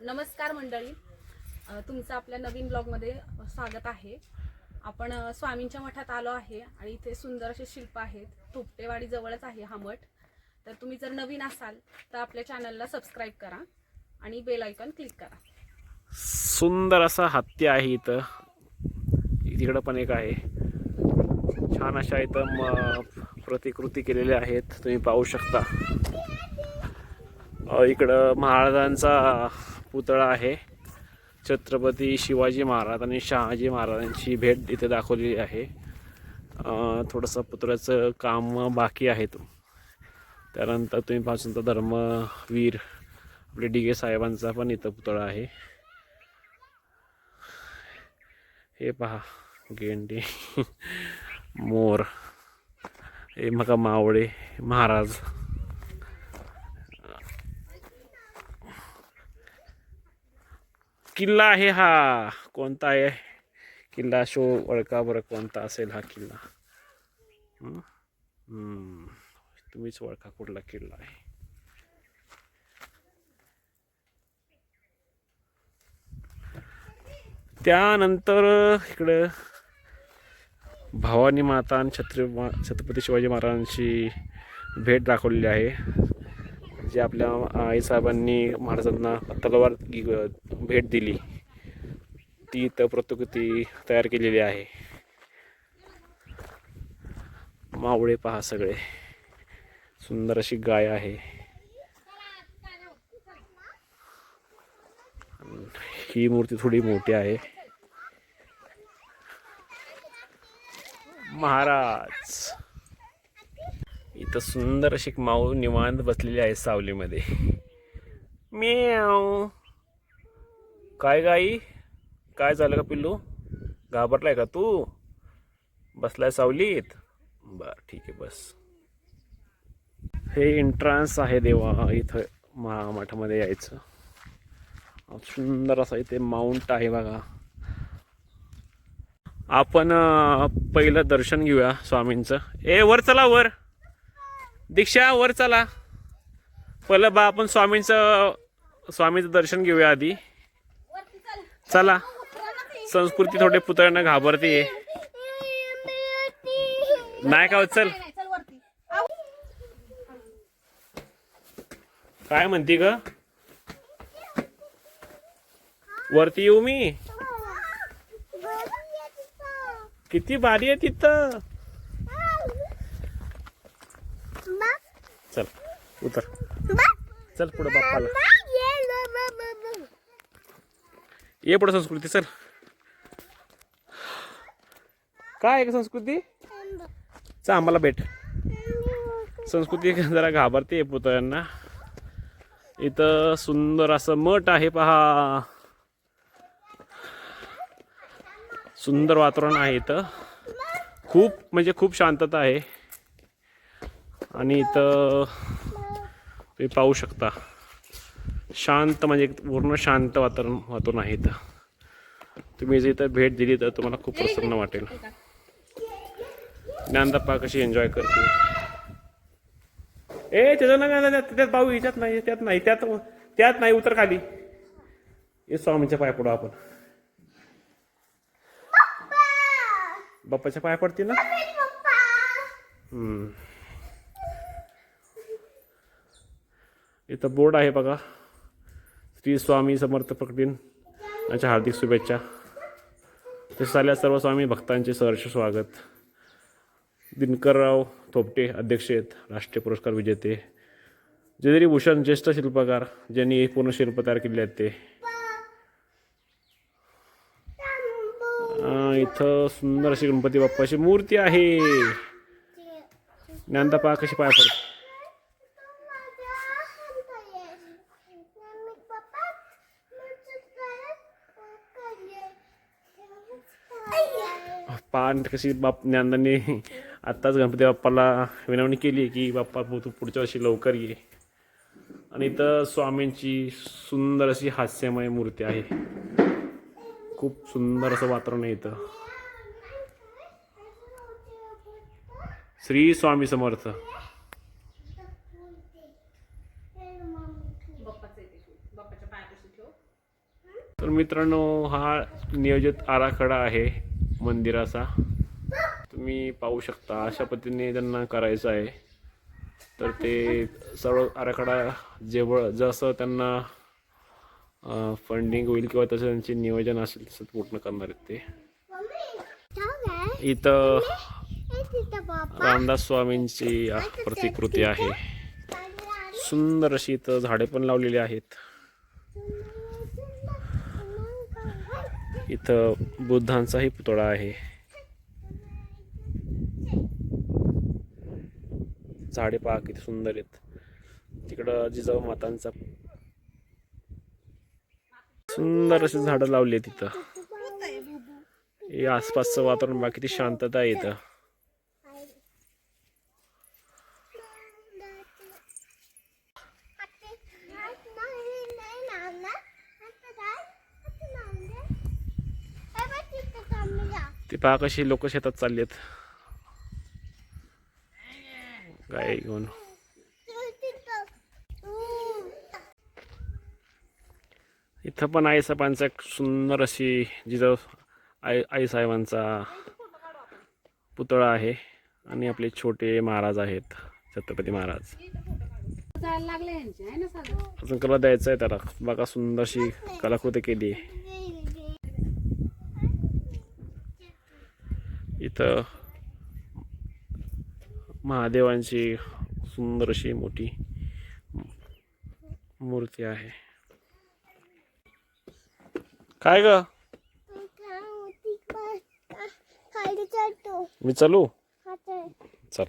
नमस्कार मंडळी. तुमचं आपल्या नवीन ब्लॉगमध्ये स्वागत आहे. आपण स्वामींच्या मठात आलो आहे आणि इथे सुंदर असे शिल्प आहेत. थोपटेवाडी जवळच आहे हा मठ. तर तुम्ही जर नवीन असाल तर आपल्या चॅनलला सबस्क्राईब करा आणि बेल आयकॉन क्लिक करा. सुंदर असा हत्ती आहे इथं. तिकडं पण एक आहे. छान अशा इथं प्रतिकृती केलेल्या आहेत. तुम्ही पाहू शकता. इकडं महाराजांचा पुतळा आहे. छत्रपती शिवाजी महाराज आणि शहाजी महाराजांची भेट इथे दाखवलेली आहे. थोडंसं पुतळ्याचं काम बाकी आहे तो त्यानंतर तुम्ही पासून तर धर्मवीर आपले डी साहेबांचा पण इथं पुतळा आहे. हे पहा गेंडी मोर हे मका मावळे महाराज. किल्ला आहे हा. कोणता आहे? किल्ला शो ओळखा बरं कोणता असेल हा किल्ला? तुम्हीच ओळखा कुठला किल्ला आहे. त्यानंतर इकडं भवानी माता आणि छत्र छत्रपती शिवाजी महाराजांची भेट दाखवलेली आहे. जे आपल्या आईसाहेबांनी महाराजांना तलवार भेट दिली ती इथं प्रतिकृती तयार केलेली आहे. मावळे पहा सगळे. सुंदर अशी गाय आहे. ही मूर्ती थोडी मोठी आहे. महाराज! इथं सुंदर अशी एक माऊ निवांत बसलेली आहे सावलीमध्ये. म्याव काय गाई? काय झालं का पिल्लू? घाबरलाय का तू? बसलाय सावलीत? बर ठीक आहे बस. हे एंट्रान्स आहे देवा इथं महा मठामध्ये यायचं सुंदर असं इथे माउंट आहे बघा. आपण पहिलं दर्शन घेऊया स्वामींचं. ए वर चला वर. दीक्षा वर चला. पहिलं बा आपण स्वामींचं स्वामीचं दर्शन घेऊया आधी. चला. संस्कृती थोडे पुतळ्यांना घाबरते. नाही का होत, चल. काय म्हणती ग? वरती येऊ मी? किती भारी आहे तिथं. चल उतर. चल पुढे बाप्पाला. ये पुढे संस्कृती चल. काय आहे का संस्कृती? चा आम्हाला भेट. संस्कृती जरा घाबरते पुतळ्यांना. इथं सुंदर असं मठ आहे पहा. सुंदर वातावरण आहे इथं. खूप म्हणजे खूप शांतता आहे. आणि इथं तुम्ही पाहू शकता. शांत म्हणजे पूर्ण शांत वातावरण वातावरण आहे इथं. तुम्ही जर इथं भेट दिली तर तुम्हाला खूप प्रसन्न वाटेल. ज्ञानदप्पा कशी एन्जॉय करते. ए त्याचं नका त्यात त्यात पाहू याच्यात नाही त्यात नाही त्यात त्यात नाही उतर खाली. ये स्वामीच्या पाय पडू आपण. बाप्पाच्या पाय पडतील ना? इथं बोर्ड आहे बघा. श्री स्वामी समर्थ प्रकटीन यांच्या हार्दिक शुभेच्छा. तसे झाल्या सर्व स्वामी भक्तांचे सहर्ष स्वागत. दिनकरराव थोपटे अध्यक्ष आहेत. राष्ट्रीय पुरस्कार विजेते. जयश्री भूषण ज्येष्ठ शिल्पकार ज्यांनी एक पूर्ण शिल्प तयार केले आहेत ते. इथं सुंदर अशी गणपती बाप्पाची मूर्ती आहे. ज्ञानदापा कशी पाय पडते? पान कशी बाप ज्ञानदाने आत्ताच गणपती बाप्पाला विनवणी केली की बाप्पा तू पुढच्या वर्षी लवकर ये. आणि इथं स्वामींची सुंदर अशी हास्यमय मूर्ती आहे. खूप सुंदर असं वातावरण आहे इथं. श्री स्वामी समर्थ. तर मित्रांनो हा नियोजित आराखडा आहे. मंदिराचा. तुम्ही पाहू शकता अशा पद्धतीने त्यांना करायचं आहे. तर ते सर्व आराखडा जेवळ जसं त्यांना फंडिंग होईल किंवा तसं त्यांचे नियोजन असेल तसं पूर्ण करणार आहेत ते. इथं रामदास स्वामींची प्रतिकृती आहे. सुंदर अशी इथं झाडे पण लावलेली आहेत. इथं बुद्धांचाही पुतळा आहे. झाडे पहा किती सुंदर आहेत. तिकडं जिजाऊ मातांचा सुंदर अशी झाडं लावली आहेत तिथं हे आसपासचं वातावरण बाकी किती शांतता आहे इथं. ते पहा कशी लोक शेतात चालली आहेत गाय घेऊन. इथं पण आई साहेबांचा एक सुंदर अशी जिजाऊ आई आई साहेबांचा पुतळा आहे आणि आपले छोटे महाराज आहेत छत्रपती महाराज. अजून कला द्यायचं आहे त्याला. बघा सुंदरशी कलाकृती केली आहे. इथं महादेवांची सुंदर अशी मोठी मूर्ती आहे. काय ग? मी चालू? चल.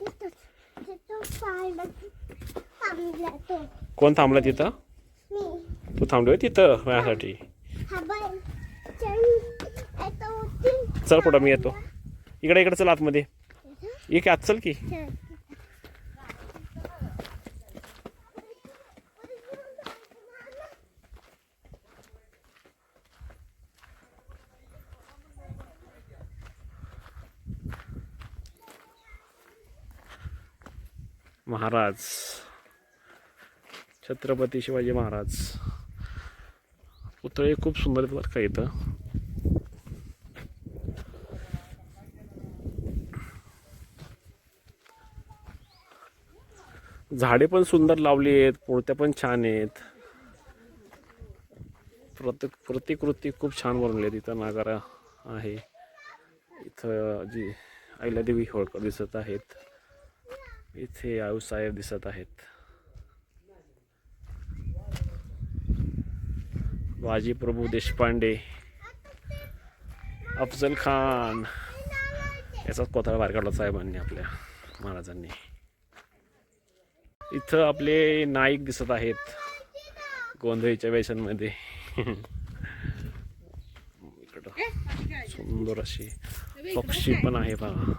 कोण थांबला तिथं? मी तू थांबलोय तिथं माझ्यासाठी? चल पुढं मी येतो. इकडे इकडे चल आतमध्ये. एक आत चल की. महाराज. छत्रपती शिवाजी महाराज. पुतळे खूप सुंदर बरं का इथं. झाडे पण सुंदर लावली आहेत पोळत्या पण छान आहेत. प्रत प्रतिकृती खूप छान बनवली आहे. इथं नागारा आहे. इथं जी अहिल्यादेवी होळकर दिसत आहेत. इथे आऊसाहेब दिसत आहेत. बाजी प्रभू देशपांडे अफजल खान. याचाच कोथळा बाहेर काढला साहेबांनी आपल्या महाराजांनी. इथं आपले नाईक दिसत आहेत. गोंधळीच्या वेशांमध्ये. इकडं. सुंदर अशी पक्षी पण आहे बघा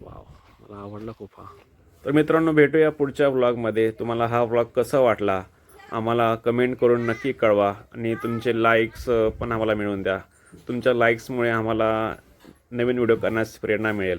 वाव मला आवडला खूप हा. तर मित्रांनो भेटूया पुढच्या व्लॉगमध्ये तुम्हाला हा व्लॉग कसा वाटला? आम्हाला कमेंट करून नक्की कळवा आणि तुमचे लाईक्स पण आम्हाला मिळवून द्या. तुमच्या लाईक्समुळे आम्हाला नवीन व्हिडिओ करण्यास प्रेरणा मिळेल.